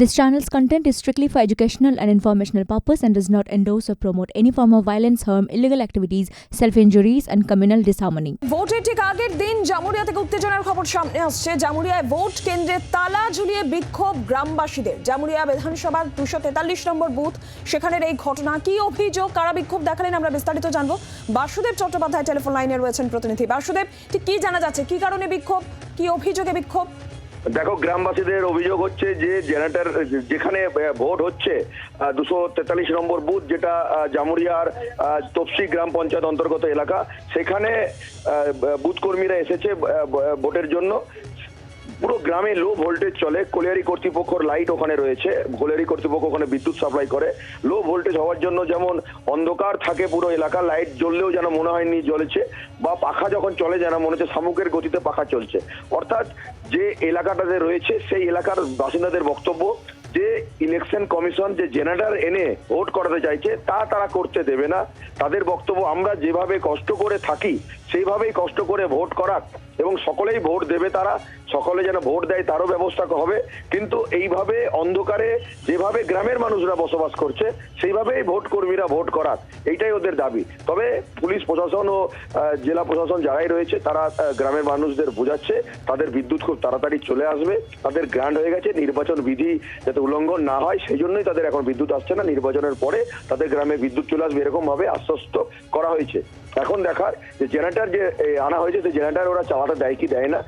This channel's content is strictly for educational and informational purpose and does not endorse or promote any form of violence, harm, illegal activities, self-injuries and communal disharmony. ভোটের ঠিক আগের দিন জামুরিয়া থেকে উত্তেজনার খবর সামনে আসছে। জামুরিয়ায় ভোট কেন্দ্রে তালা ঝুলিয়ে বিক্ষোভ গ্রামবাসীদের। জামুরিয়া বিধানসভার দুশো তেতাল্লিশ নম্বর বুথ সেখানের এই ঘটনা কি অভিযোগ? কারা বিক্ষোভ দেখালেন আমরা বিস্তারিত জানব। বাসুদেব চট্টোপাধ্যায় টেলিফোন লাইনে রয়েছেন প্রতিনিধি। বাসুদেব ঠিক কি জানা যাচ্ছে? কি কারণে বিক্ষোভ? কি অভিযোগে বিক্ষোভ? দেখো, গ্রামবাসীদের অভিযোগ হচ্ছে যে জেনারেটর, যেখানে ভোট হচ্ছে দুশো তেতাল্লিশ নম্বর বুথ, যেটা জামুরিয়ার তপসি গ্রাম পঞ্চায়েত অন্তর্গত এলাকা, সেখানে বুথকর্মীরা বুথ কর্মীরা এসেছে ভোটের জন্য। পুরো গ্রামে লো ভোল্টেজ চলে। কোলিয়ারি কর্তৃপক্ষর লাইট ওখানে রয়েছে। কোলিয়ারি কর্তৃপক্ষ ওখানে বিদ্যুৎ সাপ্লাই করে। লো ভোল্টেজ হওয়ার জন্য যেমন অন্ধকার থাকে পুরো এলাকা লাইট জ্বললেও যেন মনে হয়নি জ্বলেছে, বা পাখা যখন চলে যেন মনে হচ্ছে শামুকের গতিতে পাখা চলছে। অর্থাৎ যে এলাকাটাতে রয়েছে, সেই এলাকার বাসিন্দাদের বক্তব্য, যে ইলেকশন কমিশন যে জেনারেটর এনে ভোট করাতে চাইছে, তা তারা করতে দেবে না। তাদের বক্তব্য, আমরা যেভাবে কষ্ট করে থাকি, সেইভাবেই কষ্ট করে ভোট করাক। এবং সকলেই ভোট দেবে তারা, সকলে যেন ভোট দেয় তারও ব্যবস্থা হবে। কিন্তু এইভাবে অন্ধকারে যেভাবে গ্রামের মানুষরা বসবাস করছে, সেইভাবেই ভোট কর্মীরা ভোট করাক এইটাই ওদের দাবি। তবে পুলিশ প্রশাসন ও জেলা প্রশাসন যারাই রয়েছে, তারা গ্রামের মানুষদের বোঝাচ্ছে। তাদের বিদ্যুৎ খুব তাড়াতাড়ি চলে আসবে। তাদের গ্রান্ড হয়ে গেছে, নির্বাচন বিধি যাতে উল্লঙ্ঘন না হয় সেই জন্যই তাদের এখন বিদ্যুৎ আসছে না। নির্বাচনের পরে তাদের গ্রামে বিদ্যুৎ চলে আসবে এরকম ভাবে আশ্বস্ত করা হয়েছে। এখন দেখার যে জেনারেটার যে আনা হয়েছে, সেই জেনারেটার ওরা চালাতে দেয় কি দেয় না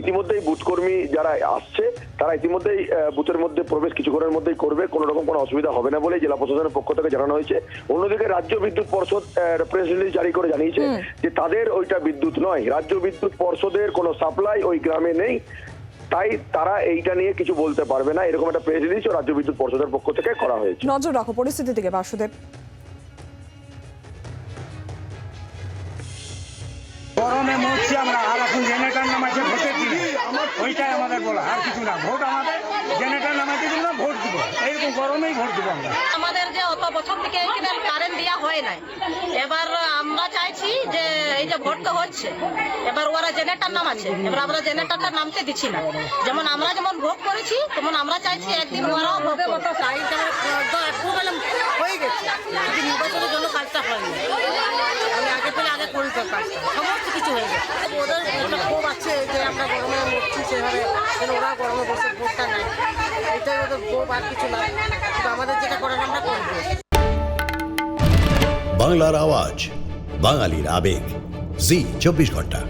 ইতিমধ্যেই বুথ কর্মী যারা আসছে তারা ইতিমধ্যেই বুথের মধ্যে প্রবেশ কিছুক্ষণের মধ্যেই করবে কোনো রকম কোনো অসুবিধা হবে না বলে জেলা প্রশাসনের পক্ষ থেকে জানানো হয়েছে। অন্যদিকে রাজ্য বিদ্যুৎ পর্ষদ প্রেস রিলিজ জারি করে জানিয়েছে যে তাদের ওইটা বিদ্যুৎ নয় রাজ্য বিদ্যুৎ পর্ষদের কোনো সাপ্লাই ওই গ্রামে নেই তাই তারা এইটা নিয়ে কিছু বলতে পারবে না এরকম একটা প্রেস রিলিজ রাজ্য বিদ্যুৎ পর্ষদের পক্ষ থেকে করা হয়েছে। নজর রাখো পরিস্থিতি থেকে বাসুদেব। গরমে মরছি আমরা আর এখন জেনারেটার নামাচ্ছে ভোটের দিনে ওইটাই আমাদের বলা আর কিছু না ভোট আমাদের। জেনারেটার নামাইতে দিন না ভোট দিব এইরকম গরমেই ভোট দিব আমরা। আমাদের যে অত বছর থেকে এইখানে কারেন্ট দেওয়া হয় নাই এবার আমরা চাইছি যে এই যে ভোট তো হচ্ছে এবার ওরা জেনারেটার নাম আছে এবার আমরা জেনারেটারটা নামতে দিচ্ছি না। যেমন আমরা যেমন ভোট করেছি তেমন আমরা চাইছি একদিন ওরাও ভোগে মতো হয়ে গেছে। কিন্তু নির্বাচনের জন্য কাজটা হয়নি। কাজটা সমস্ত কিছু হয়ে যায়। ওদের একটা ক্ষোভ আছে যে আমরা গরমে মরছি সেভাবে ওরা গরমে বসে ভোটটা নেয়। এটাই ওদের ক্ষোভ আর কিছু না। কিন্তু আমাদের যেটা করার আমরা করব। বাংলার আওয়াজ, বাঙালির আবেগ। জি, চব্বিশ ঘণ্টা।